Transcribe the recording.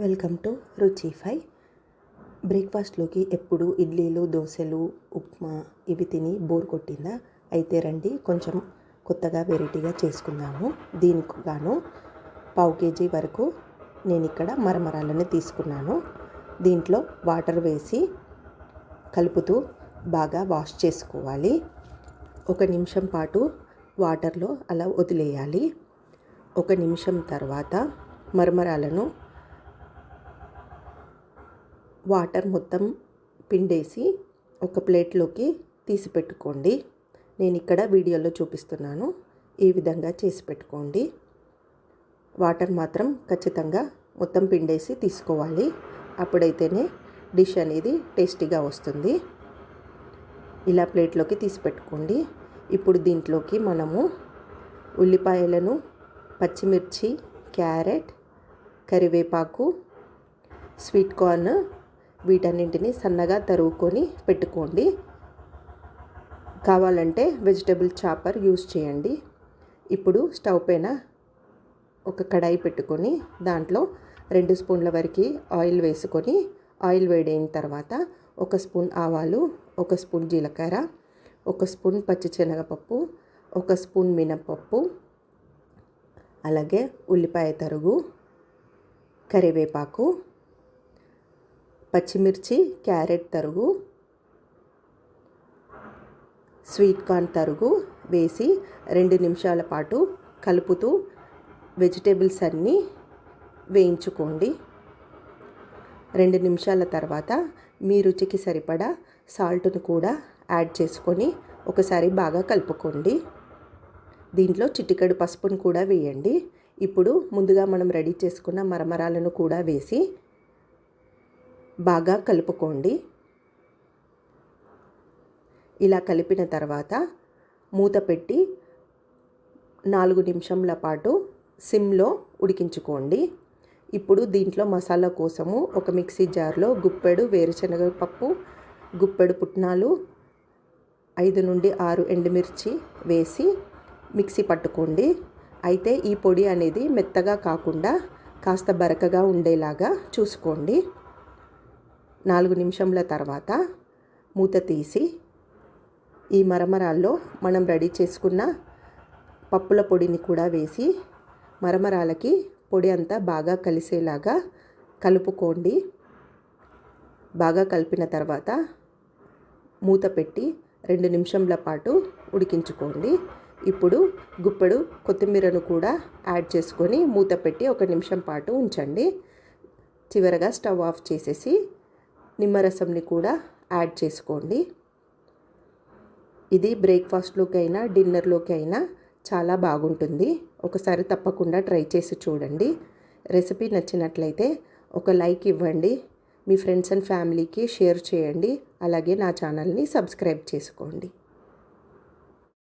Welcome to రుచి ఫై. బ్రేక్ఫాస్ట్లోకి ఎప్పుడు ఇడ్లీలు దోశలు ఉప్మా ఇవి తిని బోర్ కొట్టిందా? అయితే రండి కొంచెం కొత్తగా వెరైటీగా చేసుకుందాము. దీనికి గాను పావు కేజీ వరకు నేను ఇక్కడ మరమరాలను తీసుకున్నాను. దీంట్లో వాటర్ వేసి కలుపుతూ బాగా వాష్ చేసుకోవాలి. ఒక నిమిషం పాటు వాటర్లో అలా వదిలేయాలి. ఒక నిమిషం తర్వాత మరమరాలను వాటర్ మొత్తం పిండేసి ఒక ప్లేట్లోకి తీసి పెట్టుకోండి. నేను ఇక్కడ వీడియోలో చూపిస్తున్నాను. ఈ విధంగా చేసి పెట్టుకోండి. వాటర్ మాత్రం ఖచ్చితంగా మొత్తం పిండేసి తీసుకోవాలి. అప్పుడైతేనే డిష్ అనేది టేస్టీగా వస్తుంది. ఇలా ప్లేట్లోకి తీసి పెట్టుకోండి. ఇప్పుడు దీంట్లోకి మనము ఉల్లిపాయలను పచ్చిమిర్చి క్యారెట్ కరివేపాకు స్వీట్ కార్న్ వీటన్నింటిని సన్నగా తరుగుకొని పెట్టుకోండి. కావాలంటే వెజిటబుల్ చాపర్ యూస్ చేయండి. ఇప్పుడు స్టవ్ పైన ఒక కడాయి పెట్టుకొని దాంట్లో రెండు స్పూన్ల వరకు ఆయిల్ వేసుకొని ఆయిల్ వేడైన తర్వాత ఒక స్పూన్ ఆవాలు ఒక స్పూన్ జీలకర్ర ఒక స్పూన్ పచ్చిశనగపప్పు ఒక స్పూన్ మినపప్పు అలాగే ఉల్లిపాయ తరుగు కరివేపాకు పచ్చిమిర్చి క్యారెట్ తరుగు స్వీట్ కార్న్ తరుగు వేసి రెండు నిమిషాల పాటు కలుపుతూ వెజిటేబుల్స్ అన్నీ వేయించుకోండి. రెండు నిమిషాల తర్వాత మీ రుచికి సరిపడా సాల్ట్ను కూడా యాడ్ చేసుకొని ఒకసారి బాగా కలుపుకోండి. దీంట్లో చిటికెడు పసుపును కూడా వేయండి. ఇప్పుడు ముందుగా మనం రెడీ చేసుకున్న మరమరాలను కూడా వేసి బాగా కలుపుకోండి. ఇలా కలిపిన తర్వాత మూత పెట్టి నాలుగు నిమిషంల పాటు సిమ్లో ఉడికించుకోండి. ఇప్పుడు దీంట్లో మసాలా కోసము ఒక మిక్సీ జార్లో గుప్పెడు వేరుశనగ పప్పు గుప్పెడు పుట్నాలు ఐదు నుండి ఆరు ఎండుమిర్చి వేసి మిక్సీ పట్టుకోండి. అయితే ఈ పొడి అనేది మెత్తగా కాకుండా కాస్త బరకగా ఉండేలాగా చూసుకోండి. నాలుగు నిమిషంల తర్వాత మూత తీసి ఈ మరమరాల్లో మనం రెడీ చేసుకున్న పప్పుల పొడిని కూడా వేసి మరమరాలకి పొడి అంతా బాగా కలిసేలాగా కలుపుకోండి. బాగా కలిపిన తర్వాత మూత పెట్టి రెండు నిమిషంల పాటు ఉడికించుకోండి. ఇప్పుడు గుప్పెడు కొత్తిమీరను కూడా యాడ్ చేసుకొని మూత పెట్టి ఒక నిమిషం పాటు ఉంచండి. చివరగా స్టవ్ ఆఫ్ చేసేసి నిమ్మరసంని కూడా యాడ్ చేసుకోండి. ఇది బ్రేక్ఫాస్ట్లోకి అయినా డిన్నర్లోకి అయినా చాలా బాగుంటుంది. ఒకసారి తప్పకుండా ట్రై చేసి చూడండి. రెసిపీ నచ్చినట్లయితే ఒక లైక్ ఇవ్వండి. మీ ఫ్రెండ్స్ అండ్ ఫ్యామిలీకి షేర్ చేయండి. అలాగే నా ఛానల్ని సబ్స్క్రైబ్ చేసుకోండి.